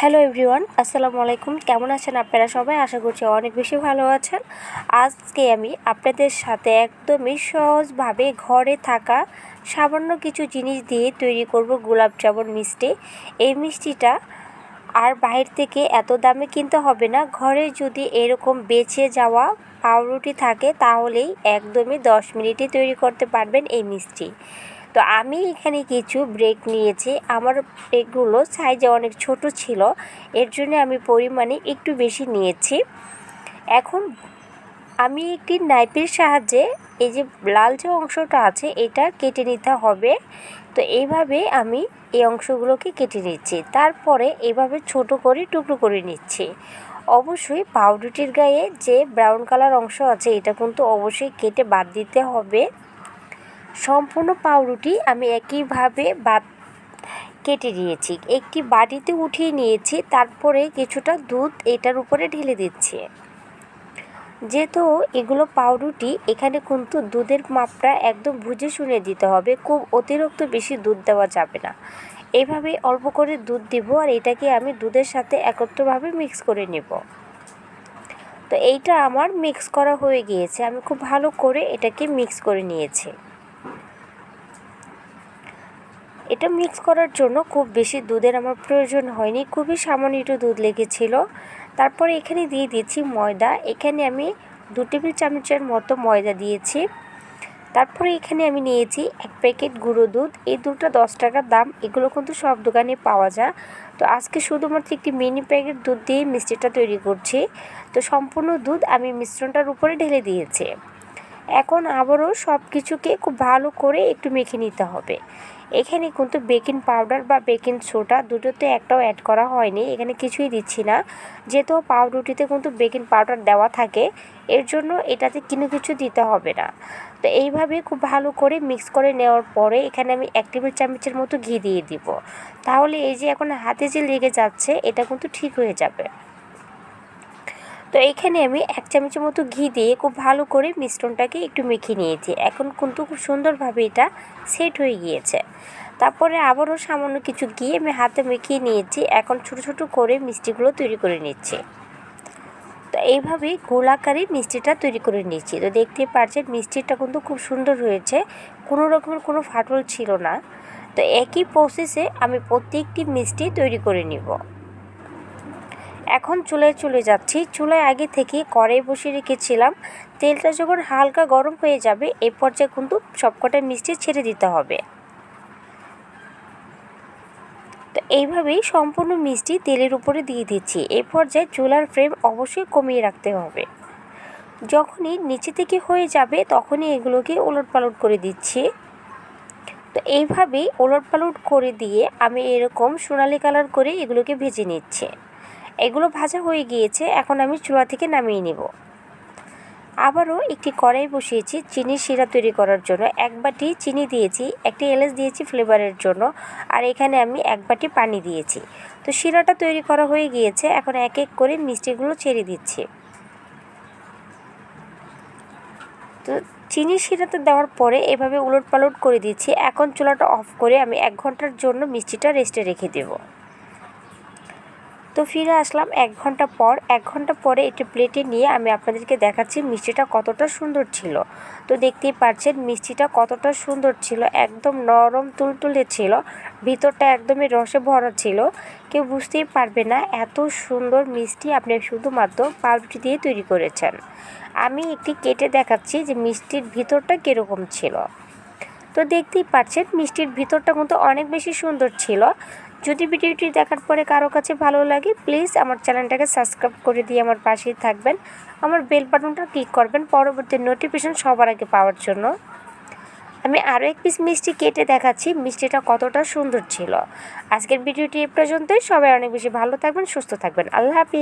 Hello everyone, আসসালামু আলাইকুম। কেমন আছেন আপনারা সবাই? আশা করছি অনেক বেশি ভালো আছেন। আজকে আমি আপনাদের সাথে একদমই সহজভাবে ঘরে থাকা সামান্য কিছু জিনিস দিয়ে তৈরি করব গোলাপ জামুন মিষ্টি। এই মিষ্টিটা আর বাইরে থেকে এত দামে কিনতে হবে না। ঘরে যদি এরকম বেছে যাওয়া পাউরুটি থাকে, তাহলেই একদমই দশ মিনিটে তৈরি করতে পারবেন এই মিষ্টি। তো আমি এখানে কিছু ব্রেক নিয়েছি। আমার ব্রেকগুলো সাইজে অনেক ছোট ছিল। এর জন্য আমি পরিমাণে একটু বেশি নিয়েছি। এখন আমি একটি নাইফের সাহায্যে এই যে লাল যে অংশটা আছে, এটা কেটে নিতে হবে। তো এইভাবে আমি এই অংশগুলোকে কেটে নিচ্ছি। তারপরে এইভাবে ছোট করে টুকরো করে নিচ্ছি। অবশ্যই পাউরুটির গায়ে যে ব্রাউন কালার অংশ আছে, এটা কিন্তু অবশ্যই কেটে বাদ দিতে হবে। সম্পূর্ণ পাউরুটি আমি একইভাবে বাদ কেটে নিয়েছি। একটি বাটিতে উঠিয়ে নিয়েছি, তারপরে কিছুটা দুধ এটার উপরে ঢেলে দিচ্ছি। যেহেতু এগুলো পাউরুটি, এখানে কিন্তু দুধের মাপটা একদম বুঝে শুনে দিতে হবে, খুব অতিরিক্ত বেশি দুধ দেওয়া যাবে না। এইভাবে অল্প করে দুধ দিব আর এটাকে আমি দুধের সাথে একত্রভাবে মিক্স করে নেব। তো এইটা আমার মিক্স করা হয়ে গিয়েছে, আমি খুব ভালো করে এটাকে মিক্স করে নিয়েছি। এটা মিক্স করার জন্য খুব বেশি দুধের আমার প্রয়োজন হয়নি। খুবই সামান্য একটু দুধ লেগেছিল। তারপরে এখানে দিয়ে দিয়েছি ময়দা। এখানে আমি দু টেবিল চামচের মতো ময়দা দিয়েছি। তারপরে এখানে আমি নিয়েছি এক প্যাকেট গুঁড়ো দুধ। এই দুধটা দশ টাকার দাম। এগুলো কিন্তু সব দোকানে পাওয়া যায়। তো আজকে শুধুমাত্র একটি মিনি প্যাকেট দুধ দিয়ে মিষ্টিটা তৈরি করছি। তো সম্পূর্ণ দুধ আমি মিশ্রণটার উপরে ঢেলে দিয়েছি। এখন আবারও সব কিছুকে খুব ভালো করে একটু মেখে নিতে হবে। এখানে কিন্তু বেকিং পাউডার বা বেকিং সোডা দুটোতে একটাও অ্যাড করা হয়নি। এখানে কিছুই দিচ্ছি না। যেহেতু পাউরুটিতে কিন্তু বেকিং পাউডার দেওয়া থাকে, এর জন্য এটাতে কোনো কিছু দিতে হবে না। তো এইভাবে খুব ভালো করে মিক্স করে নেওয়ার পরে এখানে আমি এক টেবিল চামচের মতো ঘি দিয়ে দিব। তাহলে এই যে এখন হাতে যে লেগে যাচ্ছে, এটা কিন্তু ঠিক হয়ে যাবে। তো এখানে আমি এক চামচের মতো ঘি দিয়ে খুব ভালো করে মিশ্রণটাকে একটু মেখে নিয়েছি। এখন কিন্তু খুব সুন্দরভাবে এটা সেট হয়ে গিয়েছে। তারপরে আবারও সামান্য কিছু ঘি আমি হাতে মেখিয়ে নিয়েছি। এখন ছোট ছোট করে মিষ্টিগুলো তৈরি করে নিচ্ছি। তো এইভাবেই গোলাকারে মিষ্টিটা তৈরি করে নিচ্ছি তো দেখতে পাচ্ছেন মিষ্টিটা কিন্তু খুব সুন্দর হয়েছে। কোনো রকমের কোনো ফাটল ছিল না। তো একই প্রসেসে আমি প্রত্যেকটি মিষ্টি তৈরি করে নিব। এখন চুলায় চলে যাচ্ছি। চুলায় আগে থেকে কড়াই বসিয়ে রেখেছিলাম। তেলটা যখন হালকা গরম হয়ে যাবে এই পর্যায়ে কিন্তু সবকটা মিষ্টি ছেড়ে দিতে হবে। তো এইভাবেই সম্পূর্ণ মিষ্টি তেলের উপরে দিয়ে দিচ্ছি। এই পর্যায়ে চুলার ফ্লেম অবশ্যই কমিয়ে রাখতে হবে। যখনই নিচে থেকে হয়ে যাবে, তখনই এগুলোকে ওলট পালট করে দিচ্ছি। তো এইভাবেই ওলট পালট করে দিয়ে আমি এরকম সোনালি কালার করে এগুলোকে ভেজে নিচ্ছি। এগুলো ভাজা হয়ে গিয়েছে, এখন আমি চুলা থেকে নামিয়ে নেব। আবারও একটি কড়াই বসিয়েছি চিনির শিরা তৈরি করার জন্য। এক বাটি চিনি দিয়েছি, একটি এলাচ দিয়েছি ফ্লেভারের জন্য, আর এখানে আমি এক বাটি পানি দিয়েছি। তো শিরাটা তৈরি করা হয়ে গিয়েছে, এখন এক এক করে মিষ্টিগুলো ছেড়ে দিচ্ছি। তো চিনি শিরাতে দেওয়ার পরে এভাবে উলট পালট করে দিচ্ছি। এখন চুলাটা অফ করে আমি এক ঘণ্টার জন্য মিষ্টিটা রেস্টে রেখে দেবো। তো ফিরে আসলাম এক ঘণ্টা পর। এক ঘণ্টা পরে একটি প্লেটে নিয়ে আমি আপনাদেরকে দেখাচ্ছি মিষ্টিটা কতটা সুন্দর ছিল। তো দেখতেই পাচ্ছেন মিষ্টিটা কতটা সুন্দর ছিল, একদম নরম তুলতুলে ছিল, ভিতরটা একদমই রসে ভরা ছিল। কেউ বুঝতেই পারবে না এত সুন্দর মিষ্টি আপনি শুধুমাত্র পাউরুটি দিয়ে তৈরি করেছেন। আমি একটি কেটে দেখাচ্ছি যে মিষ্টির ভিতরটা কীরকম ছিল। তো দেখতেই পাচ্ছেন মিষ্টির ভিতরটা কিন্তু অনেক বেশি সুন্দর ছিল। যদি ভিডিওটি দেখার পরে কারও কাছে ভালো লাগে প্লিজ আমার চ্যানেলটাকে সাবস্ক্রাইব করে দিয়ে আমার পাশেই থাকবেন। আমার বেল বাটনটা ক্লিক করবেন পরবর্তী নোটিফিকেশন সবার আগে পাওয়ার জন্য। আমি আরও এক পিস মিষ্টি কেটে দেখাচ্ছি, মিষ্টিটা কতটা সুন্দর ছিল। আজকের ভিডিওটি এ পর্যন্তই, সবাই অনেক বেশি ভালো থাকবেন, সুস্থ থাকবেন। আল্লাহ হাফিজ।